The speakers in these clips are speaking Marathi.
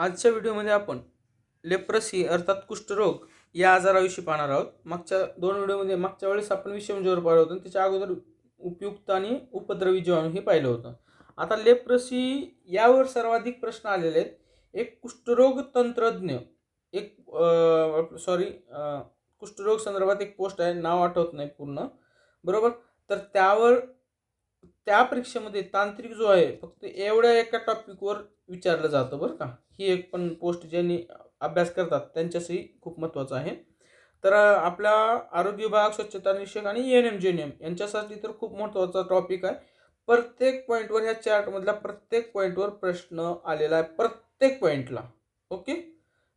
आजच्या व्हिडिओमध्ये आपण लेप्रसी अर्थात कुष्ठरोग या आजाराविषयी पाहणार आहोत. मागच्या दोन व्हिडिओमध्ये मागच्या वेळेस आपण विषमजीवर म्हणजे पाहिलं होतं आणि त्याच्या अगोदर उपयुक्त आणि उपद्रवी जीवाणू हे पाहिलं होतं. आता लेप्रसी यावर सर्वाधिक प्रश्न आलेले आहेत. एक कुष्ठरोग तंत्रज्ञ एक सॉरी कुष्ठरोग संदर्भात एक पोस्ट आहे. नाव आठवत नाही पूर्ण. बरोबर? तर त्यावर त्या परीक्षेमध्ये तांत्रिक जो आहे फक्त एवढ्या एका टॉपिकवर विचारलं जातं बरं का. ही एक पण पोस्ट ज्यांनी अभ्यास करतात त्यांच्यासाठी खूप महत्त्वाचं आहे. तर आपला आरोग्य विभाग स्वच्छता निरीक्षक आणि N M J N M यांच्यासाठी तर खूप महत्त्वाचा टॉपिक आहे. प्रत्येक पॉईंटवर ह्या चार्टमधला प्रत्येक पॉईंटवर प्रश्न आलेला आहे प्रत्येक पॉईंटला ओके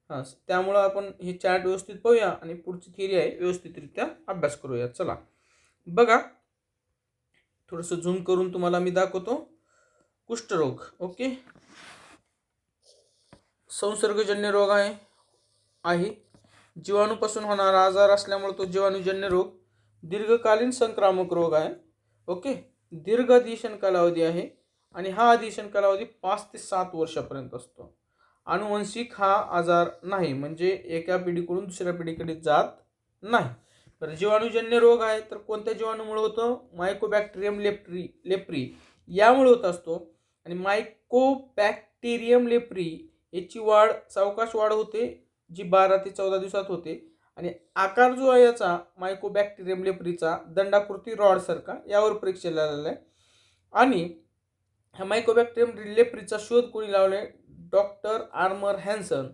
हां त्यामुळं आपण हे चार्ट व्यवस्थित पाहूया आणि पुढची थिअरी आहे व्यवस्थितरित्या अभ्यास करूया. चला. बघा थोडंसं झूम करून तुम्हाला मी दाखवतो. कुष्ठरोग ओके? संसर्गजन्य रोग आहे आहे. जीवाणूपासून होणारा आजार असल्यामुळे तो जीवाणूजन्य रोग. दीर्घकालीन संक्रामक रोग आहे ओके? दीर्घ अधिशन कालावधी आहे आणि हा अधिशन कालावधी पाच ते सात वर्षापर्यंत असतो. अनुवंशिक हा आजार नाही म्हणजे एका पिढीकडून दुसऱ्या पिढीकडे जात नाही. तर जीवाणूजन्य रोग आहे तर कोणत्या जीवाणूमुळे होतं? मायकोबॅक्टेरियम लेप्री लेप्री यामुळे होत असतो. आणि मायकोबॅक्टेरियम लेप्री याची वाढ सावकाश वाढ होते जी बारा ते चौदा दिवसात होते. आणि आकार जो आहे याचा मायकोबॅक्टेरियम लेप्रीचा दंडाकृती रॉडसारखा यावर परीक्षेला आलेला आहे. आणि हा मायकोबॅक्टेरियम लेप्रीचा शोध कोणी लावलाय? डॉक्टर आर्मर हॅन्सन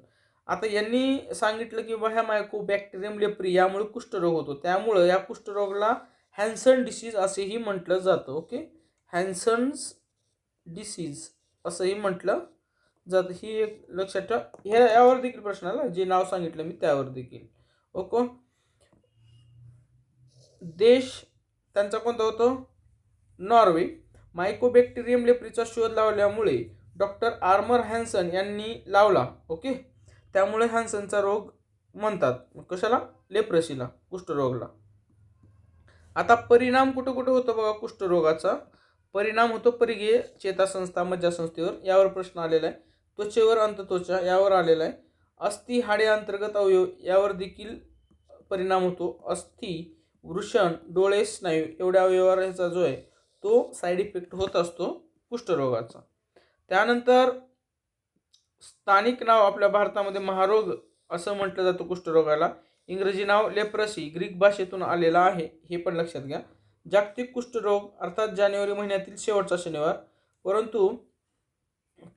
आता यांनी सांगितलं की बा ह्या मायकोबॅक्टेरियम लेप्री यामुळे कुष्ठरोग होतो. त्यामुळं या कुष्ठरोगाला हॅन्सन डिसीज असेही म्हटलं जातं ओके हॅन्सन्स डिसीज असंही म्हटलं जातं. ही एक लक्षात ठेवा. ह्या यावर देखील प्रश्न आला. जे नाव सांगितलं मी त्यावर देखील. ओके? देश त्यांचा कोणता होतो? नॉर्वे. मायकोबॅक्टेरियम लेप्रीचा शोध लावल्यामुळे डॉक्टर आर्मर हॅन्सन यांनी लावला ओके? त्यामुळे हॅन्सनचा रोग म्हणतात. कशाला? लेप्रसीला कुष्ठरोगला. आता परिणाम कुठं कुठं होतो बघा कुष्ठरोगाचा? परिणाम होतो परिघीय चेतासंस्था मज्जासंस्थेवर. यावर प्रश्न आलेला आहे. त्वचेवर अंतत्वचा यावर आलेला आहे. अस्थि हाडे अंतर्गत अवयव यावर देखील परिणाम होतो. अस्थि वृषण डोळे स्नायू एवढ्या अवयवावर ह्याचा जो आहे तो साईड इफेक्ट होत असतो कुष्ठरोगाचा. त्यानंतर स्थानिक नाव आपल्या भारतामध्ये महारोग असं म्हटलं जातं कुष्ठरोगाला. इंग्रजी नाव लेप्रसी ग्रीक भाषेतून आलेला आहे. हे पण लक्षात घ्या. जागतिक कुष्ठरोग अर्थात जानेवारी महिन्यातील शेवटचा शनिवार. परंतु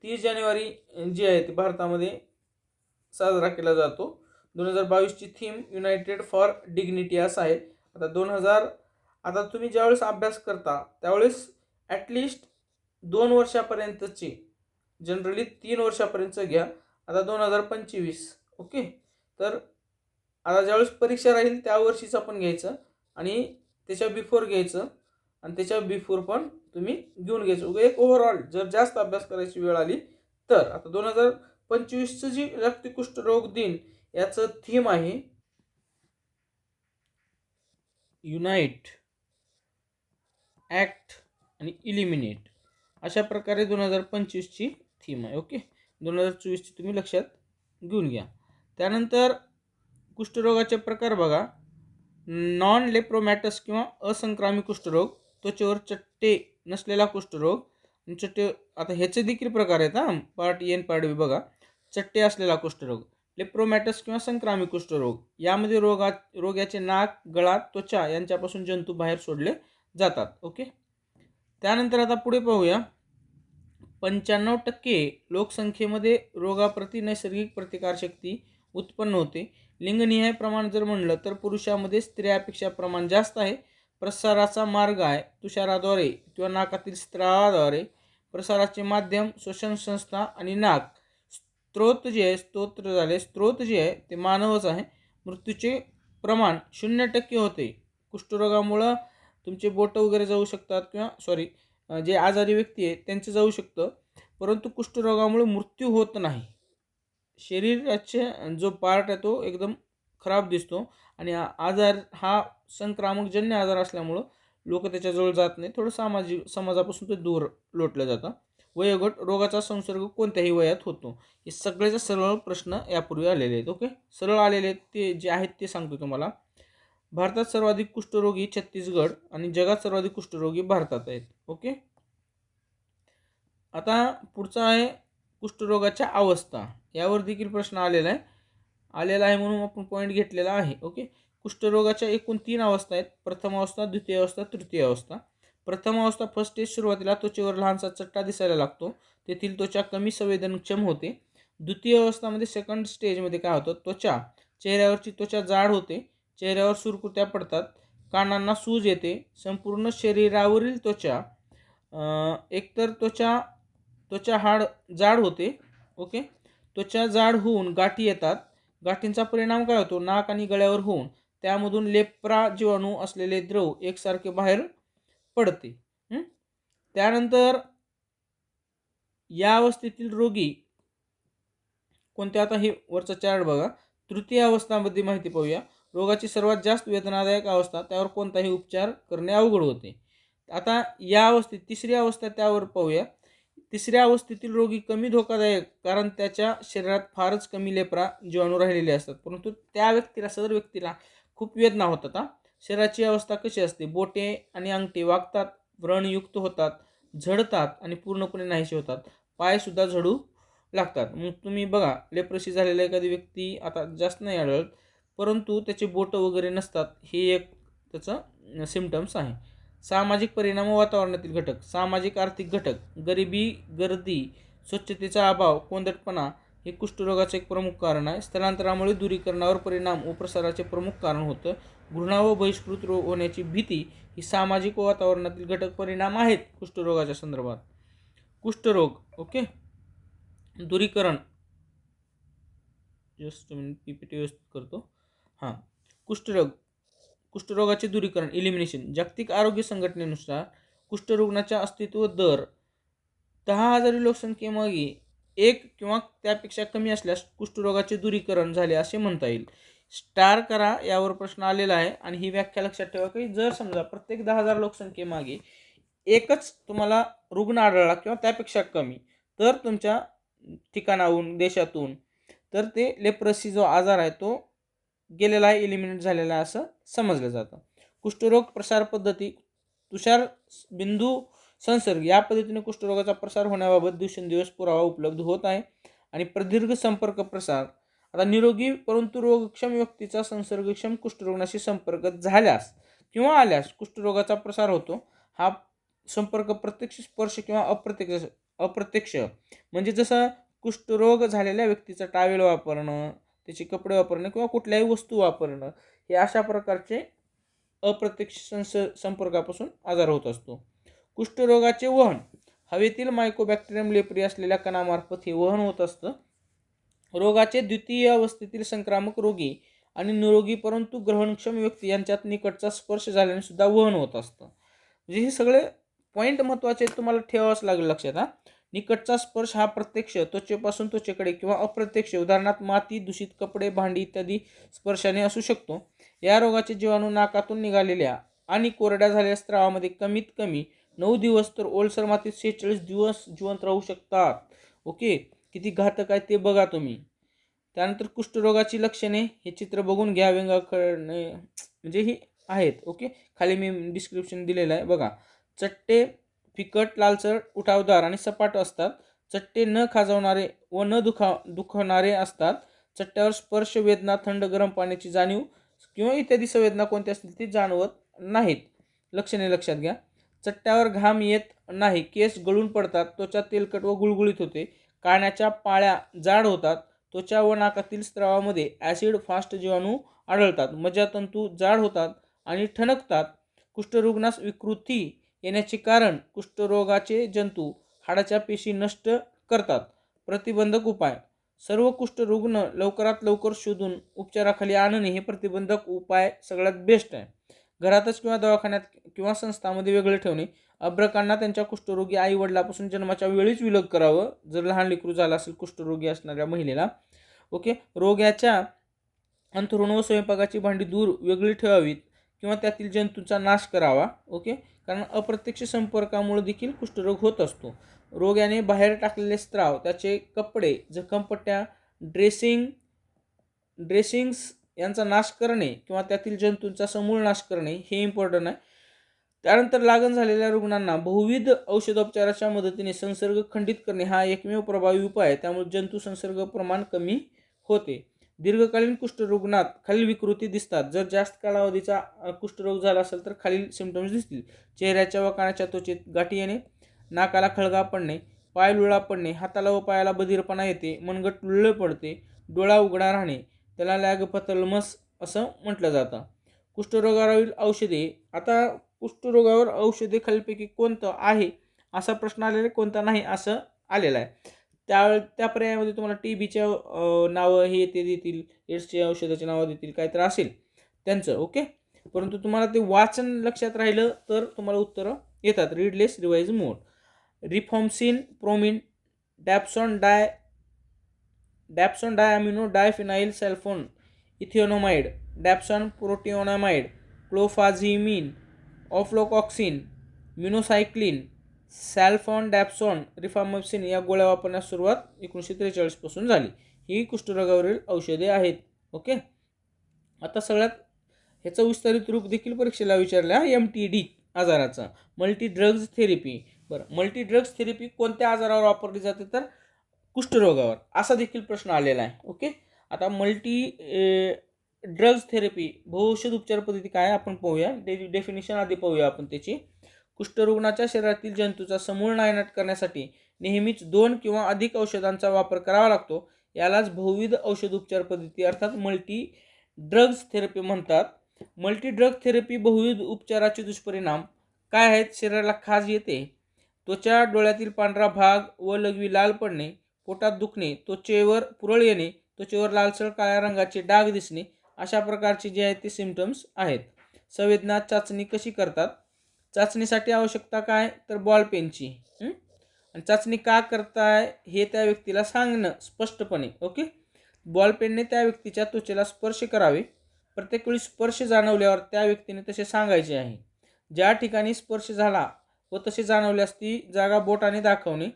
तीस जानेवारी जी आहे ती भारतामध्ये साजरा केला जातो. दोन हजार बावीसची थीम युनायटेड फॉर डिग्निटी असं आहे. आता दोन हजार आता तुम्ही ज्यावेळेस अभ्यास करता त्यावेळेस ॲटलिस्ट दोन वर्षापर्यंतची जनरली तीन वर्षापर्यंत घ्या. आता दोन हजार पंचवीस ओके? तर आता ज्यावेळेस परीक्षा राहील त्या वर्षीचं आपण घ्यायचं आणि त्याच्या बिफोर घ्यायचं आणि त्याच्या बिफोर पण तुम्ही घेऊन घ्यायचं. एक ओव्हरऑल जर जास्त अभ्यास करायची वेळ आली तर आता दोन हजार पंचवीसचं जी जागतिक कुष्ठरोग दिन याचं थीम आहे युनाईट ॲक्ट आणि इलिमिनेट अशा प्रकारे दोन हजार पंचवीसची थीम आहे. ओके? दोन हजार चोवीसची तुम्ही लक्षात घेऊन घ्या. त्यानंतर कुष्ठरोगाचे प्रकार बघा. नॉन लेप्रोमॅटस किंवा असंक्रामी कुष्ठरोग त्वचेवर चट्टे नसलेला कुष्ठरोग चट्टे आता ह्याचे देखील प्रकार आहेत हां. पार्ट एन पार्ट बी बघा. चट्टे असलेला कुष्ठरोग लेप्रोमॅटस किंवा संक्रामी कुष्ठरोग यामध्ये रोगा रोग्याचे नाक गळा त्वचा यांच्यापासून जंतू बाहेर सोडले जातात. ओके? त्यानंतर आता पुढे पाहूया. पंच्याण्णव टक्के लोकसंख्येमध्ये रोगाप्रती नैसर्गिक प्रतिकारशक्ती उत्पन्न होते. लिंगनिहाय प्रमाण जर म्हणलं तर पुरुषामध्ये स्त्रियापेक्षा प्रमाण जास्त आहे. प्रसाराचा मार्ग आहे. तुषाराद्वारे किंवा नाकातील स्त्रावाद्वारे प्रसाराचे माध्यम श्वसन संस्था आणि नाक. स्त्रोत जे आहे स्तोत्र झाले. स्त्रोत जे आहे ते मानवच आहे. मृत्यूचे प्रमाण शून्य टक्के होते. कुष्ठरोगामुळं तुमचे बोटं वगैरे जाऊ शकतात किंवा सॉरी जे आजारी व्यक्ती आहे त्यांचं जाऊ शकतं. परंतु कुष्ठरोगामुळे मृत्यू होत नाही. शरीराचे जो पार्ट आहे तो एकदम खराब दिसतो आणि आजार हा संक्रामकजन्य आजार असल्यामुळं लोक त्याच्याजवळ जात नाही थोडं सामाजिक समाजापासून ते दूर लोटलं जातं. वयोगट रोगाचा संसर्ग कोणत्याही वयात होतो. हे सगळ्याचे सरळ प्रश्न यापूर्वी आलेले आहेत ओके? सरळ आलेले आहेत ते जे आहेत ते सांगतो तुम्हाला. भारतात सर्वाधिक कुष्ठरोगी छत्तीसगड आणि जगात सर्वाधिक कुष्ठरोगी भारतात आहेत. ओके? आता पुढचा आहे कुष्ठरोगाच्या अवस्था. यावर देखील प्रश्न आलेला आहे. आलेला आहे म्हणून आपण पॉईंट घेतलेला आहे. ओके? कुष्ठरोगाच्या एकूण तीन अवस्था आहेत. प्रथम अवस्था द्वितीय अवस्था तृतीय अवस्था. प्रथम अवस्था फर्स्ट स्टेज सुरुवातीला त्वचेवर लहानसा चट्टा दिसायला लागतो. तेथील त्वचा कमी संवेदनक्षम होते. द्वितीय अवस्थामध्ये सेकंड स्टेजमध्ये काय होतं? त्वचा. चेहऱ्यावरची त्वचा जाड होते. चेहऱ्यावर सुरकुत्या पडतात. कानांना सूज येते. संपूर्ण शरीरावरील त्वचा एकतर त्वचा त्वचा हाड जाड होते. ओके? त्वचा जाड होऊन गाठी येतात. गाठींचा परिणाम काय होतो? नाक आणि गळ्यावर होऊन. त्यामधून लेप्रा जीवाणू असलेले द्रव एकसारखे बाहेर पडते. त्यानंतर या अवस्थेतील रोगी कोणत्या आता हे वरचा चार्ट बघा. तृतीय अवस्थामध्ये माहिती पाहूया. रोगाची सर्वात जास्त वेदनादायक अवस्था त्यावर कोणताही उपचार करणे अवघड होते. आता या अवस्थेत तिसरी अवस्था त्यावर पाहूया. तिसऱ्या अवस्थेतील रोगी कमी धोकादायक कारण त्याच्या शरीरात फारच कमी लेपरा जीवाणू राहिलेले असतात. परंतु त्या व्यक्तीला सदर व्यक्तीला खूप वेदना होतात हा. शरीराची अवस्था कशी असते? बोटे आणि अंगठी वागतात व्रणयुक्त होतात झडतात आणि पूर्णपणे नाहीसे होतात. पायसुद्धा झडू लागतात. मग तुम्ही बघा लेप्रशी झालेला एखादी व्यक्ती आता जास्त नाही आढळत. परंतु त्याचे बोटं वगैरे नसतात हे एक त्याचं सिमटम्स आहे. सामाजिक परिणाम व वातावरणातील घटक सामाजिक आर्थिक घटक गरिबी गर्दी स्वच्छतेचा अभाव कोंदटपणा हे कुष्ठरोगाचे एक प्रमुख कारण आहे. स्थलांतरामुळे दूरीकरणावर परिणाम व प्रसाराचे प्रमुख कारण होतं. घृणा व बहिष्कृत रोग होण्याची भीती ही सामाजिक व वातावरणातील घटक परिणाम आहेत कुष्ठरोगाच्या संदर्भात. कुष्ठरोग ओके? दूरीकरण. जस्ट पी पी टी व्यवस्थित करतो. हां. कुष्ठरोग कुष्ठरोगाचे दूरीकरण इलिमिनेशन जागतिक आरोग्य संघटनेनुसार कुष्ठरुग्णाच्या अस्तित्व दर दहा हजारी लोकसंख्येमागे एक किंवा त्यापेक्षा कमी असल्यास कुष्ठरोगाचे दूरीकरण झाले असे म्हणता येईल. स्टार करा यावर प्रश्न आलेला आहे आणि ही व्याख्या लक्षात ठेवा की जर समजा प्रत्येक दहा हजार लोकसंख्येमागे एकच तुम्हाला रुग्ण आढळला किंवा त्यापेक्षा कमी तर तुमच्या ठिकाणाहून देशातून तर ते लेप्रसी जो आजार आहे तो गेलेला आहे इलिमिनेट झालेला आहे असं समजलं जातं. कुष्ठरोग प्रसार पद्धती तुषार बिंदू संसर्ग या पद्धतीने कुष्ठरोगाचा प्रसार होण्याबाबत दिवसेंदिवस पुरावा उपलब्ध होत आहे आणि प्रदीर्घ संपर्क प्रसार. आता निरोगी परंतु रोगक्षम व्यक्तीचा संसर्गक्षम कुष्ठरोगाशी संपर्क झाल्यास किंवा आल्यास कुष्ठरोगाचा प्रसार होतो हा संपर्क प्रत्यक्ष स्पर्श किंवा अप्रत्यक्ष अप्रत्यक्ष. म्हणजे जसं कुष्ठरोग झालेल्या व्यक्तीचा टावेल वापरणं त्याचे कपडे वापरणं किंवा कुठल्याही वस्तू वापरणं हे अशा प्रकारचे अप्रत्यक्ष संस संपर्कापासून आजार होत असतो. कुष्ठरोगाचे वहन हवेतील मायकोबॅक्टेरियम लेपरी असलेल्या कणामार्फत हे वहन होत असतं. रोगाचे द्वितीय अवस्थेतील संक्रामक रोगी आणि निरोगी परंतु ग्रहणक्षम व्यक्ती यांच्यात निकटचा स्पर्श झाल्याने सुद्धा वहन होत असतं. म्हणजे हे सगळे पॉईंट महत्त्वाचे आहेत, तुम्हाला ठेवावंच लागेल लक्षात हा. निकटचा स्पर्श हा प्रत्यक्ष त्वचेपासून त्वचेकडे किंवा अप्रत्यक्ष उदाहरणार्थ माती दूषित कपडे भांडी इत्यादी स्पर्शाने असू शकतो. या रोगाचे जीवाणू नाकातून निघालेल्या आणि कोरड्या झालेल्या स्त्रावामध्ये कमीत कमी नऊ दिवस तर ओलसर मातीत शेहेचाळीस दिवस जिवंत राहू शकतात. ओके? किती घातक आहे ते बघा तुम्ही. त्यानंतर कुष्ठरोगाची लक्षणे हे चित्र बघून घ्या व्यंगाकडणे म्हणजे ही आहेत. ओके? खाली मी डिस्क्रिप्शन दिलेलं आहे. बघा. चट्टे फिकट लालसर उठावदार आणि सपाट असतात. चट्टे न खाजवणारे व न दुखा दुखवणारे असतात. चट्ट्यावर स्पर्श वेदना थंड गरम पाण्याची जाणीव किंवा इत्यादी संवेदना कोणत्या असतील ती जाणवत नाहीत. लक्षणे लक्षात घ्या. चट्ट्यावर घाम येत नाही. केस गळून पडतात. त्वचा तेलकट व गुळगुळीत होते. काण्याच्या पाळ्या जाड होतात. त्वचा व नाकातील स्त्रावामध्ये ॲसिड फास्ट जीवाणू आढळतात. मज्जातंतू जाड होतात आणि ठणकतात. कुष्ठरुग्णास विकृती येण्याचे कारण कुष्ठरोगाचे जंतू हाडाच्या पेशी नष्ट करतात. प्रतिबंधक उपाय. सर्व कुष्ठरुग्ण लवकरात लवकर शोधून उपचाराखाली आणणे हे प्रतिबंधक उपाय सगळ्यात बेस्ट आहे. घरातच किंवा दवाखान्यात किंवा संस्थामध्ये वेगळे ठेवणे अब्रकांना त्यांच्या कुष्ठरोगी आई वडिलापासून जन्माच्या वेळीच विलग करावं. जर लहान लेकरू झाला असेल कुष्ठरोगी असणाऱ्या महिलेला ओके? रोग्याच्या अंथरुण व स्वयंपाकाची भांडी दूर वेगळी ठेवावीत किंवा त्यातील जंतूंचा नाश करावा ओके? कारण अप्रत्यक्ष संपर्कामुळे देखील कुष्ठरोग होत असतो. रोग्याने बाहेर टाकलेले स्त्राव त्याचे कपडे जखमपट्ट्या ड्रेसिंग ड्रेसिंग्स यांचा नाश करणे किंवा त्यातील जंतूंचा समूळ नाश करणे हे इम्पॉर्टंट आहे. त्यानंतर लागण झालेल्या रुग्णांना बहुविध औषधोपचाराच्या मदतीने संसर्ग खंडित करणे हा एकमेव प्रभावी उपाय आहे. त्यामुळे जंतू संसर्ग प्रमाण कमी होते. दीर्घकालीन कुष्ठरुग्णात खालील विकृती दिसतात. जर जास्त कालावधीचा कुष्ठरोग झाला असेल तर खालील सिमटम्स दिसतील. चेहऱ्याच्या व कानाच्या त्वचेत गाठी येणे नाकाला खळगा पडणे पाय लुळा पडणे हाताला व पायाला बधीरपणा येते मनगट लुळे पडते डोळा उघडा राहणे त्याला लॅगपथलमस असं म्हटलं जातं. कुष्ठरोगावरील औषधे आता कुष्ठरोगावर औषधे खालीलपैकी कोणतं आहे? असा प्रश्न आलेला कोणता नाही असं आलेला आहे. त्या त्या पर्यायामध्ये तुम्हाला टी बीच्या नावं हे ते देतील एड्सच्या औषधाची नावं देतील काय तर असेल त्यांचं ओके? परंतु तुम्हाला ते वाचन लक्षात राहिलं तर तुम्हाला उत्तरं येतात. रीडलेस रिवाईज मोड रिफॉर्मसिन प्रोमिन डॅप्सॉन डाय डॅप्सॉन डायअमिनो डायफिनाईल सॅल्फोन इथिओनोमाइड डॅप्सॉन प्रोटिओनामाइड क्लोफाझिमिन ऑफ्लोकॉक्सिन मिनोसायक्लिन सॅल्फॉन डॅप्सॉन रिफामप्सिन या गोळ्या वापरण्यास सुरुवात एकोणीसशे त्रेचाळीसपासून झाली. ही कुष्ठरोगावरील औषधे आहेत. ओके? आता सगळ्यात ह्याचं विस्तारित रूप देखील परीक्षेला विचारल्या एम टी डी आजाराचा. मल्टी ड्रग्ज थेरपी बरं मल्टी ड्रग्ज थेरपी कोणत्या आजारावर वापरली जाते तर? कुष्ठरोगावर. असा देखील प्रश्न आलेला आहे. ओके? आता मल्टी ड्रग्ज थेरपी बहुषध उपचार पद्धती काय आपण पाहूया. डे डेफिनेशन आधी पाहूया आपण त्याची. कुष्ठरुग्णाच्या शरीरातील जंतूचा समूळ नायनाट करण्यासाठी नेहमीच दोन किंवा अधिक औषधांचा वापर करावा लागतो. यालाच बहुविध औषध उपचार पद्धती अर्थात मल्टी ड्रग्ज थेरपी म्हणतात. मल्टी ड्रग थेरपी बहुविध उपचाराचे दुष्परिणाम काय आहेत? शरीराला खाज येते. त्वचा डोळ्यातील पांढरा भाग व लघवी लाल पडणे पोटात दुखणे त्वचेवर पुरळ येणे त्वचेवर लालसर काळ्या रंगाचे डाग दिसणे अशा प्रकारचे जे आहेत ते सिमटम्स आहेत. संवेदना चाचणी कशी करतात? चाचणीसाठी आवश्यकता काय? तर बॉल पेनची आणि चाचणी का करताय हे त्या व्यक्तीला सांगणं स्पष्टपणे ओके? बॉल पेनने त्या व्यक्तीच्या त्वचेला स्पर्श करावे. प्रत्येक वेळी स्पर्श जाणवल्यावर त्या व्यक्तीने तसे सांगायचे आहे. ज्या ठिकाणी स्पर्श झाला व तसे जाणवल्यास ती जागा बोटाने दाखवणे.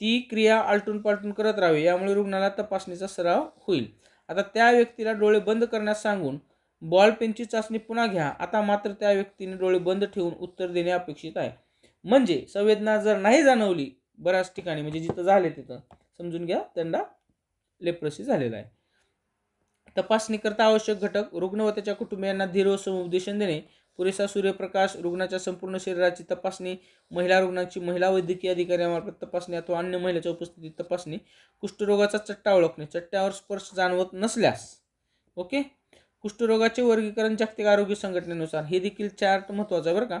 ती क्रिया आलटून पालटून करत राहावी. यामुळे रुग्णाला तपासणीचा सराव होईल. आता त्या व्यक्तीला डोळे बंद करण्यास सांगून बॉल पेनची चाचणी पुन्हा घ्या. आता मात्र त्या व्यक्तीने डोळे बंद ठेवून उत्तर देणे अपेक्षित आहे. म्हणजे संवेदना जर नाही जाणवली बऱ्याच ठिकाणी म्हणजे जिथं झाले तिथं. समजून घ्या त्यांना लेप्रसी झालेला आहे. तपासणीकरता आवश्यक घटक रुग्ण व त्याच्या कुटुंबियांना धीर व समुपदेशन देणे पुरेसा सूर्यप्रकाश रुग्णाच्या संपूर्ण शरीराची तपासणी महिला रुग्णाची महिला वैद्यकीय अधिकाऱ्यामार्फत तपासणी अथवा अन्य महिलेच्या उपस्थितीत तपासणी कुष्ठरोगाचा चट्टा ओळखणे चट्ट्यावर स्पर्श जाणवत नसल्यास. ओके? कुष्ठरोगाचे वर्गीकरण जागतिक आरोग्य संघटनेनुसार. हे देखील चार्ट महत्त्वाचा आहे बरं का.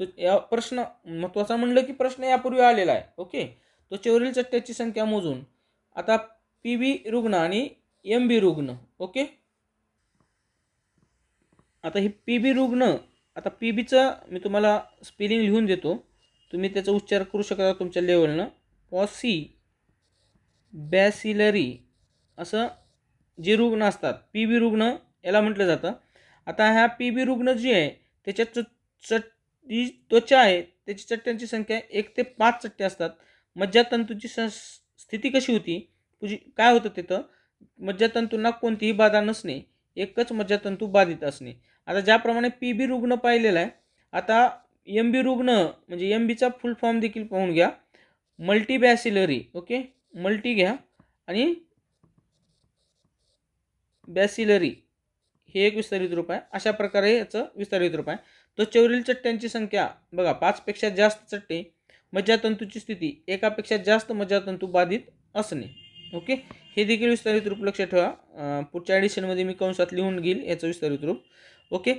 तो या प्रश्न महत्त्वाचा म्हणलं की प्रश्न यापूर्वी आलेला आहे. ओके? त्वचेवरील चट्ट्याची संख्या मोजून. आता पी बी रुग्ण आणि एम बी रुग्ण. ओके? आता हे पी बी रुग्ण आता पी बीचं मी तुम्हाला स्पेलिंग लिहून देतो. तुम्ही त्याचा उच्चार करू शकता तुमच्या लेवलनं पॉसी बॅसिलरी असं जे रुग्ण असतात पी बी रुग्ण याला म्हटलं जातं. आता ह्या पी बी रुग्ण जी आहे त्याच्यात च चट जी त्वचा आहे त्याची चट्ट्यांची संख्या एक ते पाच चट्टे असतात. मज्जातंतूची स स्थिती कशी होती? तुझी काय होतं तिथं? मज्जातंतूंना कोणतीही बाधा नसणे एकच मज्जातंतू बाधित असणे. आता ज्याप्रमाणे पी बी रुग्ण पाहिलेला आहे आता एम बी रुग्ण म्हणजे एम बीचा फुल फॉर्म देखील पाहून घ्या. मल्टीबॅसिलरी ओके? मल्टी घ्या. आणि बॅसिलरी हे एक विस्तारित रूप आहे. अशा प्रकारे याचं विस्तारित रूप आहे. त्वचेवरील चट्ट्यांची संख्या बघा पाचपेक्षा जास्त चट्टे मज्जातंतूची स्थिती एकापेक्षा जास्त मज्जातंतू बाधित असणे. ओके? हे देखील विस्तारित रूप लक्षात ठेवा. पुढच्या ॲडिशनमध्ये मी कंसात लिहून घेईल याचं विस्तारित रूप. ओके?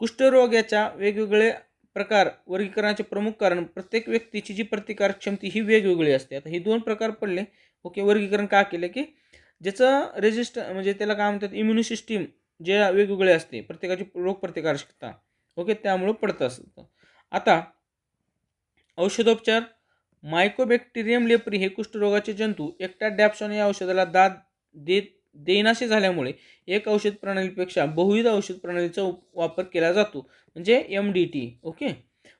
कुष्ठरोग्याच्या वेगवेगळे प्रकार वर्गीकरणाचे प्रमुख कारण प्रत्येक व्यक्तीची जी प्रतिकार क्षमती ही वेगवेगळी असते. आता हे दोन प्रकार पडले. ओके? वर्गीकरण का केलं की ज्याचं रेजिस्ट म्हणजे त्याला काय म्हणतात इम्युनी सिस्टीम जे वेगवेगळे असते प्रत्येकाची रोगप्रतिकारक्षमता ओके? त्यामुळं पडत असतं आता औषधोपचार मायकोबॅक्टेरियम लेप्री हे कुष्ठरोगाचे जंतू एकट्या डॅप्सॉन या औषधाला दाद देत देईनासे झाल्यामुळे एक औषध प्रणालीपेक्षा बहुविध औषध प्रणालीचा वापर केला जातो. म्हणजे M D T okay?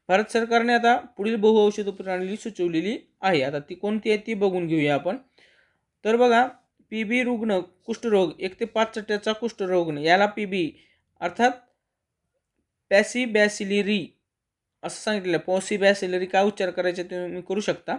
Bharat सरकारने आता पुढील बहुऔषध प्रणाली सुचवलेली आहे. आता ती कोणती आहे ती बघून घेऊया आपण. तर बघा पी बी रुग्ण कुष्ठरोग एक ते पाच चट्ट्याचा कुष्ठरोग याला पी बी अर्थात पॅसिबॅसिलिरी असं सांगितलेलं. आहे पॉसिबॅसिलरी काय उच्चार करायचे तुम्ही करू शकता.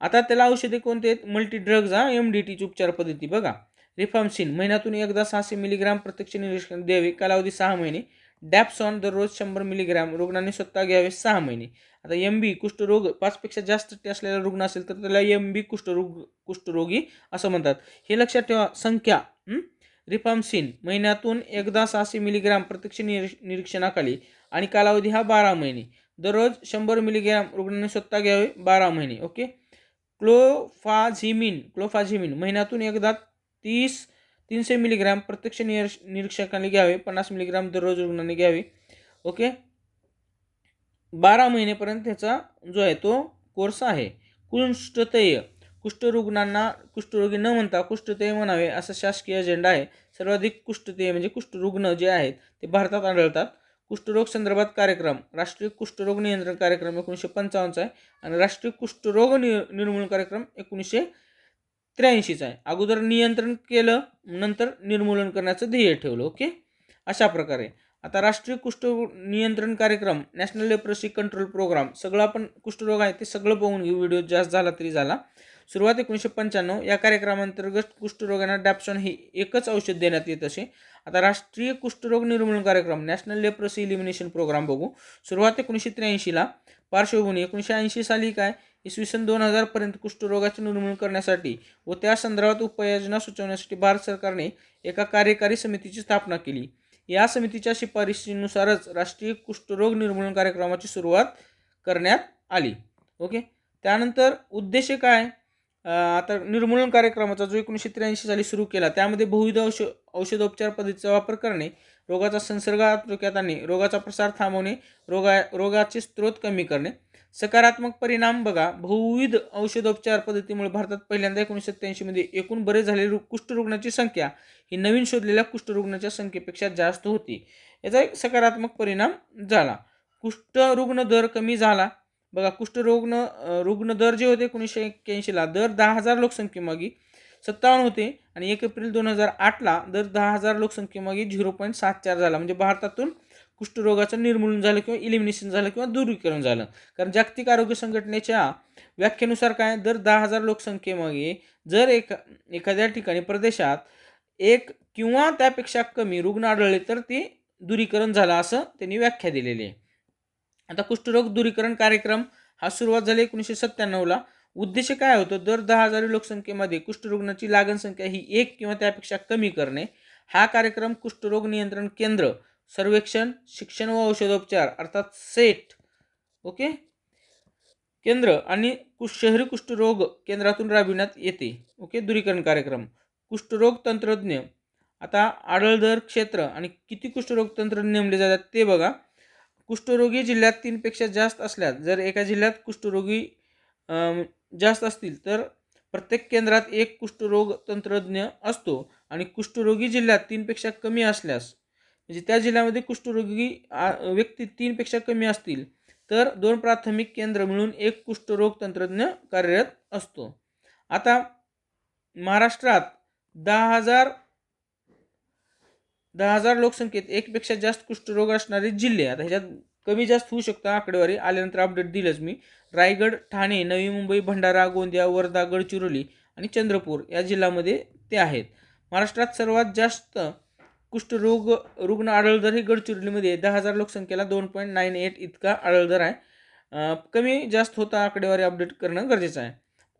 आता त्याला औषधे कोणते आहेत? मल्टी ड्रग्ज हा एम डी टीची उपचार पद्धती. बघा रिफार्मसिन महिन्यातून एकदा सहाशे मिलीग्राम प्रत्यक्ष निरीक्षण द्यावे. कालावधी सहा महिने. डॅप्सॉन दररोज शंभर मिलीग्रॅम रुग्णांनी स्वतः घ्यावे सहा महिने. आता एम बी कुष्ठरोग पाचपेक्षा जास्त असलेला रुग्ण असेल तर त्याला एम बी कुष्ठरोग कुष्ठरोगी असं म्हणतात. हे लक्षात ठेवा संख्या रिफामसिन महिन्यातून एकदा सहाशे मिलीग्रॅम प्रत्यक्ष निर निरीक्षणाखाली आणि कालावधी हा बारा महिने. दररोज शंभर मिलीग्रॅम रुग्णांनी स्वतः घ्यावे बारा महिने ओके? क्लोफाझिमिन क्लोफाझिमिन महिन्यातून एकदा तीस तीनशे मिलीग्रॅम प्रत्यक्ष निर निरीक्षकांनी घ्यावे पन्नास मिलीग्राम दररोज रुग्णांनी घ्यावे. ओके? बारा महिनेपर्यंत त्याचा जो आहे तो कोर्स आहे. कुष्ठतेय. कुष्ठरुग्णांना कुष्ठरोगी न म्हणता कुष्ठतेय म्हणावे असा शासकीय अजेंडा आहे. सर्वाधिक कुष्ठतेय म्हणजे कुष्ठरुग्ण जे आहेत ते भारतात आढळतात. कुष्ठरोग संदर्भात कार्यक्रम. राष्ट्रीय कुष्ठरोग नियंत्रण कार्यक्रम एकोणीसशे पंचावन्नचा आहे. आणि राष्ट्रीय कुष्ठरोग नि निर्मूलन कार्यक्रम एकोणीसशे त्र्याऐंशीचा आहे. अगोदर नियंत्रण केलं नंतर निर्मूलन करण्याचं ध्येय ठेवलं ओके? अशा प्रकारे. आता राष्ट्रीय कुष्ठ नियंत्रण कार्यक्रम नॅशनल लेप्रसी कंट्रोल प्रोग्राम सगळं आपण कुष्ठरोग आहे ते सगळं बघून घेऊ. व्हिडिओ जास्त झाला तरी झाला. सुरुवात एकोणीसशे पंच्याण्णव. या कार्यक्रमांतर्गत कुष्ठरोगांना डॅप्सॉन हे एकच औषध देण्यात येत असे. आता राष्ट्रीय कुष्ठरोग निर्मूलन कार्यक्रम नॅशनल लेप्रसी इलिमिनेशन प्रोग्राम बघू. सुरुवात एकोणीसशे त्र्याऐंशीला. पार्श्वभूमी एकोणीसशे ऐंशी साली काय? इसवी सन दोन हजारपर्यंत कुष्ठरोगाचे निर्मूलन करण्यासाठी व त्या संदर्भात उपाययोजना सुचवण्यासाठी भारत सरकारने एका कार्यकारी समितीची स्थापना केली. या समितीच्या शिफारशीनुसारच राष्ट्रीय कुष्ठरोग निर्मूलन कार्यक्रमाची सुरुवात करण्यात आली. ओके? त्यानंतर उद्देश काय? आता निर्मूलन कार्यक्रमाचा जो एकोणीसशे त्र्याऐंशी साली सुरू केला त्यामध्ये बहुविध औष औषधोपचार पद्धतीचा वापर करणे रोगाचा संसर्ग आटोक्यात आणणे रोगाचा प्रसार थांबवणे रोगा रोगाचे स्रोत कमी करणे सकारात्मक परिणाम बघा. बहुविध औषधोपचार पद्धतीमुळे भारतात पहिल्यांदा एकोणीसशे सत्त्याऐंशीमध्ये एकूण बरे झालेले कुष्ठरुग्णाची संख्या ही नवीन शोधलेल्या कुष्ठरुग्णाच्या संख्येपेक्षा जास्त होती. याचा एक सकारात्मक परिणाम झाला. कुष्ठरुग्ण दर कमी झाला. बघा कुष्ठरुग्ण रुग्ण दर जे होते एकोणीसशे एक्क्याऐंशीला दर दहा हजार लोकसंख्येमागे सत्तावन्न होते आणि एक एप्रिल दोन हजार आठला दर दहा हजार लोकसंख्येमागे झिरो पॉईंट सात चार झाला. म्हणजे भारतातून कुष्ठरोगाचं निर्मूलन झालं किंवा इलिमिनेशन झालं किंवा दूरीकरण झालं. कारण जागतिक आरोग्य संघटनेच्या व्याख्येनुसार काय? दर दहा हजार लोकसंख्येमागे जर एका एखाद्या ठिकाणी प्रदेशात एक किंवा त्यापेक्षा कमी रुग्ण आढळले तर ते दूरीकरण झालं असं त्यांनी व्याख्या दिलेली आहे. आता कुष्ठरोग दूरीकरण कार्यक्रम हा सुरुवात झाली एकोणीसशे सत्त्याण्णवला. उद्देश काय होतं? दर दहा हजार लोकसंख्येमध्ये कुष्ठरुग्णाची लागण संख्या ही एक किंवा त्यापेक्षा कमी करणे. हा कार्यक्रम कुष्ठरोग नियंत्रण केंद्र सर्वेक्षण शिक्षण व औषधोपचार अर्थात सेट ओके? केंद्र आणि कुश शहरी कुष्ठरोग केंद्रातून राबविण्यात येते. ओके? दुरीकरण कार्यक्रम. कुष्ठरोग तंत्रज्ञ. आता आढळदर क्षेत्र आणि किती कुष्ठरोग तंत्रज्ञ नेमले जातात ते बघा. कुष्ठरोगी जिल्ह्यात तीनपेक्षा जास्त असल्यास जर एका जिल्ह्यात कुष्ठरोगी जास्त असतील तर प्रत्येक केंद्रात एक कुष्ठरोग तंत्रज्ञ असतो आणि कुष्ठरोगी जिल्ह्यात तीनपेक्षा कमी असल्यास म्हणजे त्या जिल्ह्यामध्ये कुष्ठरोगी व्यक्ती तीनपेक्षा कमी असतील तर दोन प्राथमिक केंद्र मिळून एक कुष्ठरोग तंत्रज्ञ कार्यरत असतो. आता महाराष्ट्रात दहा हजार दहा हजार लोकसंख्येत एकपेक्षा जास्त कुष्ठरोग असणारे जिल्हे आता ह्याच्यात कमी जास्त होऊ शकतं आकडेवारी आल्यानंतर अपडेट दिलंच मी. रायगड ठाणे नवी मुंबई भंडारा गोंदिया वर्धा गडचिरोली आणि चंद्रपूर या जिल्ह्यामध्ये ते आहेत. महाराष्ट्रात सर्वात जास्त कुष्ठरोग रुग्ण आढळदर हे गडचिरोलीमध्ये दहा हजार लोकसंख्येला दोन पॉईंट नाईन एट इतका आढळदर आहे. कमी जास्त होता आकडेवारी अपडेट करणं गरजेचं आहे.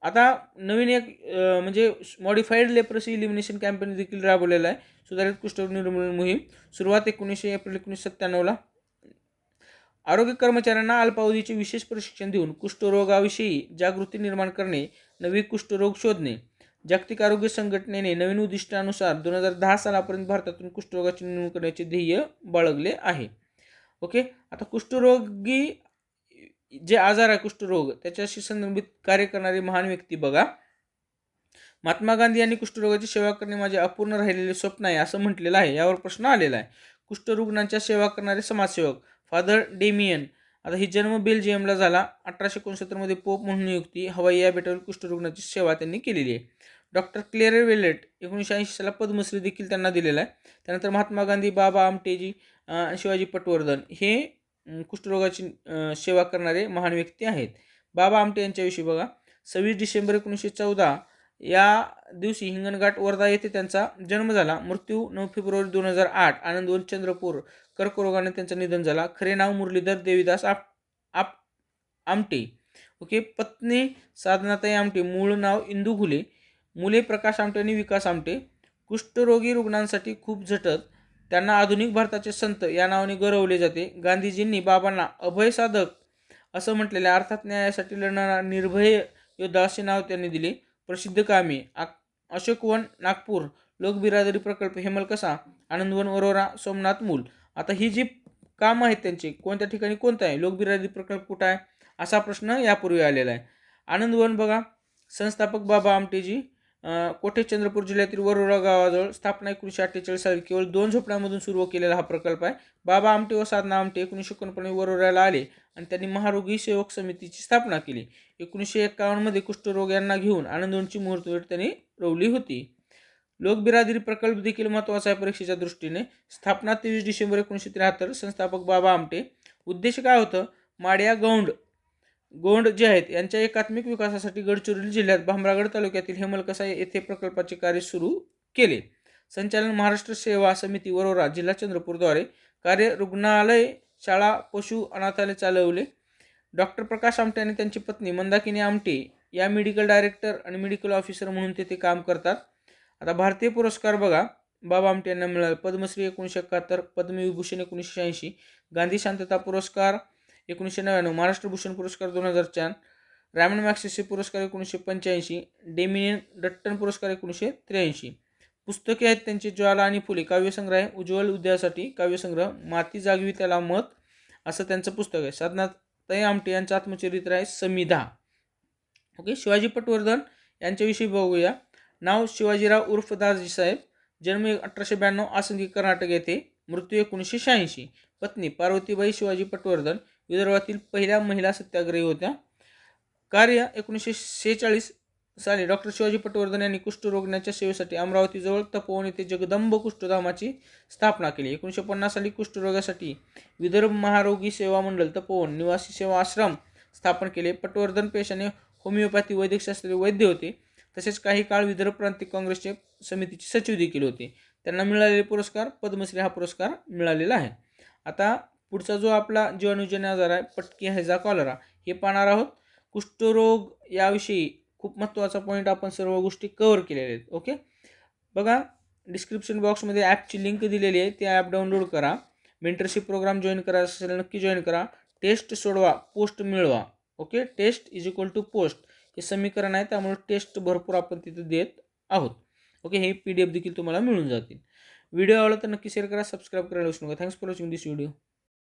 आता नवीन एक म्हणजे मॉडिफाईड लेप्रसी इलिमिनेशन कॅम्पेन देखील राबवलेला आहे. सुधारित कुष्ठरोग निर्मूलन मोहीम सुरुवात एकोणीसशे एप्रिल एकोणीसशे सत्त्याण्णवला. आरोग्य कर्मचाऱ्यांना अल्पावधीचे विशेष प्रशिक्षण देऊन कुष्ठरोगाविषयी जागृती निर्माण करणे नवी कुष्ठरोग शोधणे. जागतिक आरोग्य संघटनेने नवीन उद्दिष्टानुसार दोन हजार दहा सालापर्यंत भारतातून कुष्ठरोगाची निर्मूलन करण्याचे ध्येय बाळगले आहे. ओके? आता कुष्ठरोगी जे आजार आहे कुष्ठरोग त्याच्याशी संबंधित कार्य करणारी महान व्यक्ती बघा. महात्मा गांधी यांनी कुष्ठरोगाची सेवा करणे माझे अपूर्ण राहिलेले स्वप्न आहे असं म्हटलेलं आहे. यावर प्रश्न आलेला आहे. कुष्ठरुग्णांच्या सेवा करणारे समाजसेवक फादर डेमियन आता ही जन्म बेल्जियमला झाला. अठराशे एकोणसत्तरमध्ये पोप म्हणून नियुक्ती हवाई या बेटावर कुष्ठरुग्णाची सेवा त्यांनी केलेली आहे. डॉक्टर क्लेअर वेलेट एकोणीसशे ऐंशी साला पद्मश्री देखील त्यांना दिलेला आहे. त्यानंतर महात्मा गांधी बाबा आमटेजी शिवाजी पटवर्धन हे कुष्ठरोगाची सेवा करणारे महान व्यक्ती आहेत. बाबा आमटे यांच्याविषयी बघा. सव्वीस डिसेंबर एकोणीसशे चौदा या दिवशी हिंगणघाट वर्धा येथे त्यांचा जन्म झाला. मृत्यू नऊ फेब्रुवारी दोन हजार आठ आनंदवन चंद्रपूर कर्करोगाने त्यांचं निधन झाला. खरे नाव मुरलीधर देवीदास आप आप आमटे. ओके? पत्नी साधनाताई आमटे मूळ नाव इंदू घुले मुले प्रकाश आमटे आणि विकास आमटे. कुष्ठरोगी रुग्णांसाठी खूप झटत त्यांना आधुनिक भारताचे संत या नावाने गौरवले जाते. गांधीजींनी बाबांना अभय साधक असं म्हटलेले अर्थात न्यायासाठी लढणारा निर्भय योद्धा असे नाव त्यांनी दिले. प्रसिद्ध कामे. आ अशोकवन नागपूर लोकबिरादरी प्रकल्प हेमलकसा आनंदवन वरोरा सोमनाथ मूल. आता ही जी कामं आहेत त्यांची कोणत्या ठिकाणी कोणतं आहे? लोकबिरादरी प्रकल्प कुठं आहे? असा प्रश्न यापूर्वी आलेला आहे. आनंदवन बघा. संस्थापक बाबा आमटेजी कोठे? चंद्रपूर जिल्ह्यातील वरोरा गावाजवळ स्थापना एकोणीसशे अठ्ठेचाळीस साली केवळ दोन झोपड्यांमधून सुरू केलेला हा प्रकल्प आहे. बाबा आमटे व साधना आमटे एकोणीसशे एकोणपन्नास वरोऱ्याला आले. आणि त्यांनी महारोगी सेवक समितीची स्थापना केली. एकोणीसशे एक्कावन्नमध्ये कुष्ठरोग यांना घेऊन आनंदोंची मुहूर्तवेळ त्यांनी रोवली होती. लोकबिरादरी प्रकल्प देखील महत्त्वाचा आहे परीक्षेच्या दृष्टीने. स्थापना तेवीस डिसेंबर एकोणीसशे त्र्याहत्तर संस्थापक बाबा आमटे. उद्देश काय होतं? माड्या गौंड गोंड जे आहेत यांच्या एकात्मिक विकासासाठी गडचिरोली जिल्ह्यात भामरागड तालुक्यातील हेमलकसा येथे प्रकल्पाचे कार्य सुरू केले. संचालन महाराष्ट्र सेवा समिती वरोरा जिल्हा चंद्रपूरद्वारे. कार्य रुग्णालय शाळा पशु अनाथालय चालवले. डॉक्टर प्रकाश आमटे आणि त्यांची पत्नी मंदाकिनी आमटे या मेडिकल डायरेक्टर आणि मेडिकल ऑफिसर म्हणून तेथे काम करतात. आता भारतीय पुरस्कार बघा. बाबा आमटे यांना मिळाला. पद्मश्री एकोणीसशे एकाहत्तर पद्मविभूषण एकोणीसशे शहाऐंशी गांधी शांतता पुरस्कार एकोणीसशे नव्याण्णव महाराष्ट्र भूषण पुरस्कार दोन हजार चार रॅमन मॅक्सेसे पुरस्कार एकोणीसशे पंच्याऐंशी डेमिनियन डट्टन पुरस्कार एकोणीसशे त्र्याऐंशी. पुस्तके आहेत त्यांची ज्वाला आणि फुले. काव्यसंग्रह आहे. उज्ज्वल उद्यासाठी काव्यसंग्रह. माती जागवी त्याला मत असं त्यांचं पुस्तक आहे. साधनाताई आमटे यांचं आत्मचरित्र आहे समिधा. ओके शिवाजी पटवर्धन यांच्याविषयी बघूया. नाव शिवाजीराव उर्फ दासजी साहेब. जन्म अठराशे ब्याण्णव आसंगी कर्नाटक येथे. मृत्यू एकोणीसशे शहाऐंशी. पत्नी पार्वतीबाई शिवाजी पटवर्धन. विदर्भातील पहिल्या महिला सत्याग्रही होत्या. कार्य एकोणीसशे शेहेचाळीस. साली डॉक्टर शिवाजी पटवर्धन यांनी कुष्ठरोगण्याच्या सेवेसाठी अमरावतीजवळ तपोवन येथे जगदंब कुष्ठधामाची स्थापना केली. एकोणीसशे पन्नास साली कुष्ठरोगासाठी विदर्भ महारोगी सेवा मंडळ तपोवन निवासी सेवा आश्रम स्थापन केले. पटवर्धन पेशाने होमिओपॅथी वैद्यकशास्त्रीय वैद्य होते. तसेच काही काळ विदर्भ प्रांतिक काँग्रेसचे समितीचे सचिव देखील होते. त्यांना मिळालेले पुरस्कार पद्मश्री हा पुरस्कार मिळालेला आहे. आता पुढचा जो आपला जीवाणूजन्य आजार आहे पटकी हैजा कॉलरा हे पाहणार आहोत. कुष्ठरोग याविषयी खूप महत्त्वाचा पॉईंट आपण सर्व गोष्टी कवर केलेल्या आहेत ओके बघा डिस्क्रिप्शन बॉक्समध्ये ॲपची लिंक दिलेली आहे ते ॲप डाउनलोड करा. मेंटरशिप प्रोग्राम जॉईन करायचा असेल नक्की जॉईन करा. टेस्ट सोडवा पोस्ट मिळवा okay test is equal to post हे समीकरण आहे त्यामुळे टेस्ट भरपूर आपण तिथे देत आहोत ओके हे पी डी एफ देखील तुम्हाला मिळून जातील. व्हिडिओ आवडला तर नक्की शेअर करा सबस्क्राईब करायला विसरू नका. Thanks for watching this video